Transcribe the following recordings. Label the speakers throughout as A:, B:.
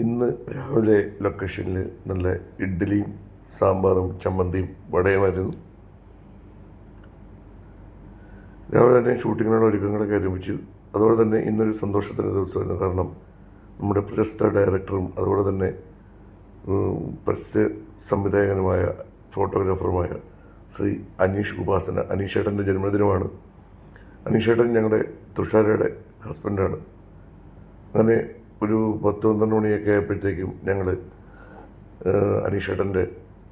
A: ഇന്ന് രാവിലെ ലൊക്കേഷനിൽ നല്ല ഇഡ്ഡലിയും സാമ്പാറും ചമ്മന്തിയും വടയുമായിരുന്നു. രാവിലെ തന്നെ ഷൂട്ടിങ്ങിനുള്ള ഒരുക്കങ്ങളൊക്കെ ആരംഭിച്ചു. അതുപോലെ തന്നെ ഇന്നൊരു സന്തോഷത്തിന്റെ ദിവസമായിരുന്നു. കാരണം നമ്മുടെ പ്രശസ്ത ഡയറക്ടറും അതുപോലെ തന്നെ പ്രശസ്ത സംവിധായകനുമായ ഫോട്ടോഗ്രാഫറുമായ ശ്രീ അനീഷ് ഉപാസന അനീഷേട്ടന്റെ ജന്മദിനമാണ്. അനീഷേട്ടൻ ഞങ്ങളുടെ തുഷാരയുടെ ഹസ്ബൻഡാണ് അങ്ങനെ ഒരു പത്ത് പന്ത്രണ്ട് മണിയൊക്കെ ആയപ്പോഴത്തേക്കും ഞങ്ങൾ അനീഷേട്ടന്റെ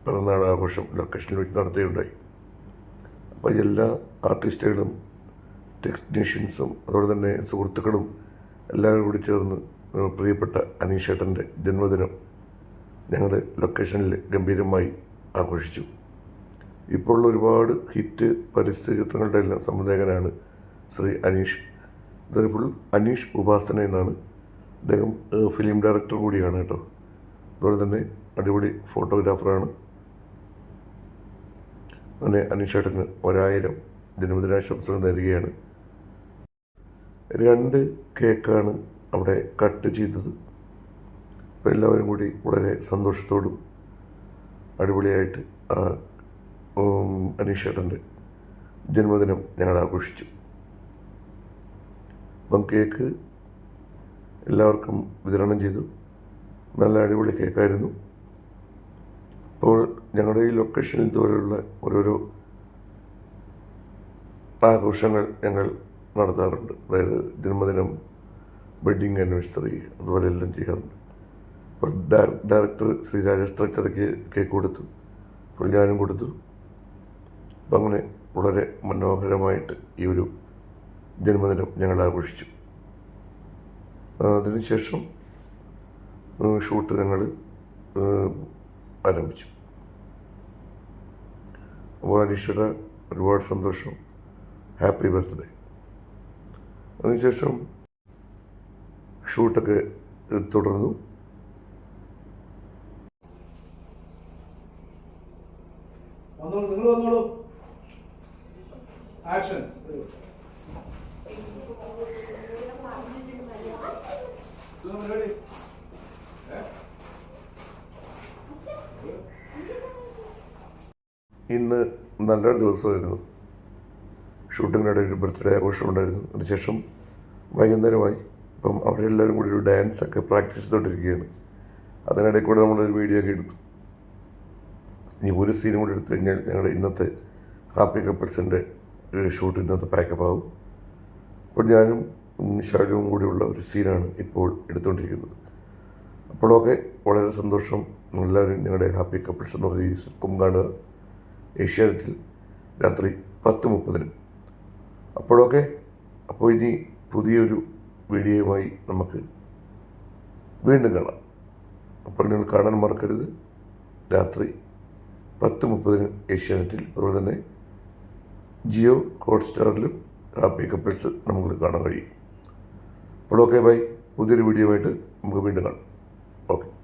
A: പിറന്നാൾ ആഘോഷം ലൊക്കേഷനിൽ വെച്ച് നടത്തുകയുണ്ടായി. അപ്പോൾ എല്ലാ ആർട്ടിസ്റ്റുകളും ടെക്നീഷ്യൻസും അതുപോലെ തന്നെ സുഹൃത്തുക്കളും എല്ലാവരും കൂടി ചേർന്ന് പ്രിയപ്പെട്ട അനീഷേട്ടന്റെ ജന്മദിനം ഞങ്ങൾ ലൊക്കേഷനിൽ ഗംഭീരമായി ആഘോഷിച്ചു. ഇപ്പോൾ ഒരുപാട് ഹിറ്റ് പരസ്യ ചിത്രങ്ങളുടെ എല്ലാം സംവിധായകനാണ് ശ്രീ അനീഷ്. അതേപോലെ അനീഷ് ഉപാസന എന്നാണ് അദ്ദേഹം ഫിലിം ഡയറക്ടർ കൂടിയാണ് കേട്ടോ. അതുപോലെ തന്നെ അടിപൊളി ഫോട്ടോഗ്രാഫറാണ് അങ്ങനെ അനീഷേട്ടന് ഒരായിരം ജന്മദിനാശംസകൾ നേരുകയാണ്. രണ്ട് കേക്കാണ് അവിടെ കട്ട് ചെയ്തത്. അപ്പോൾ എല്ലാവരും കൂടി വളരെ സന്തോഷത്തോടും അടിപൊളിയായിട്ട് ആ അനീഷേട്ടന്റെ ജന്മദിനം ഞങ്ങൾ ആഘോഷിച്ചു. അപ്പം കേക്ക് എല്ലാവർക്കും വിതരണം ചെയ്തു. നല്ല അടിപൊളി കേക്കായിരുന്നു. അപ്പോൾ ഞങ്ങളുടെ ഈ ലൊക്കേഷനിൽ ഇതുപോലെയുള്ള ഓരോരോ ആഘോഷങ്ങൾ ഞങ്ങൾ നടത്താറുണ്ട്. അതായത് ജന്മദിനം വെഡ്ഡിങ് ആനിവേഴ്സറി അതുപോലെ എല്ലാം ചെയ്യാറുണ്ട്. അപ്പോൾ ഡയറക്ടർ ശ്രീ രാജേഷ് തച്ചതയ്ക്ക് കേക്ക് കൊടുത്തു. അപ്പോൾ ഞാനും കൊടുത്തു. അപ്പം അങ്ങനെ വളരെ മനോഹരമായിട്ട് ഈ ഒരു ജന്മദിനം ഞങ്ങൾ ആഘോഷിച്ചു. അതിനുശേഷം ഷൂട്ട് ഞങ്ങൾ ആരംഭിച്ചു. അപ്പോൾ അനീഷയുടെ ഒരുപാട് സന്തോഷം. ഹാപ്പി ബർത്ത്ഡേ അതിനുശേഷം ഷൂട്ടൊക്കെ തുടർന്നു.
B: വന്നോളൂ നിങ്ങൾ വന്നോളൂ. ആക്ഷൻ
A: ഇന്ന് നല്ലൊരു ദിവസമായിരുന്നു. ഷൂട്ടിങ്ങിനിടെ ഒരു ബർത്ത്ഡേ ആഘോഷം ഉണ്ടായിരുന്നു. അതിനുശേഷം വൈകുന്നേരമായി അപ്പം അവരെല്ലാവരും കൂടി ഒരു ഡാൻസ് ഒക്കെ പ്രാക്ടീസ് ചെയ്തുകൊണ്ടിരിക്കുകയാണ്. അതിനിടയിൽ കൂടെ നമ്മളൊരു വീഡിയോ ഒക്കെ എടുത്തു. ഇനി ഒരു സീനും കൂടി എടുത്തു കഴിഞ്ഞാൽ ഞങ്ങളുടെ ഇന്നത്തെ ഹാപ്പി കപ്പിൾസിന്റെ ഷൂട്ട് ഇന്നത്തെ പാക്കപ്പ് ആവും. അപ്പോൾ ഞാനും ഉം, ഷാലുവും കൂടിയുള്ള ഒരു സീനാണ് ഇപ്പോൾ എടുത്തുകൊണ്ടിരിക്കുന്നത്. അപ്പോഴൊക്കെ വളരെ സന്തോഷം. എല്ലാവരും ഞങ്ങളുടെ ഹാപ്പി കപ്പിൾസ് എന്ന് പറഞ്ഞ ഈ സിൽക്കും കാണുക ഏഷ്യാനെറ്റിൽ രാത്രി പത്ത് മുപ്പതിന്. അപ്പോഴൊക്കെ അപ്പോൾ ഇനി പുതിയൊരു വീഡിയോയുമായി നമുക്ക് വീണ്ടും കാണാം. അപ്പോൾ നിങ്ങൾ കാണാൻ മറക്കരുത്. രാത്രി പത്ത് മുപ്പതിന് ഏഷ്യാനെറ്റിൽ അതുപോലെ തന്നെ ജിയോ ഹോട്ട്സ്റ്റാറിലും ഹാപ്പി കപ്പിൾസ് നമുക്ക് കാണാൻ കഴിയും. അപ്പോൾ ഓക്കെ ബൈ. പുതിയൊരു വീഡിയോ ആയിട്ട് നമുക്ക് വീണ്ടും കാണാം. ഓക്കെ.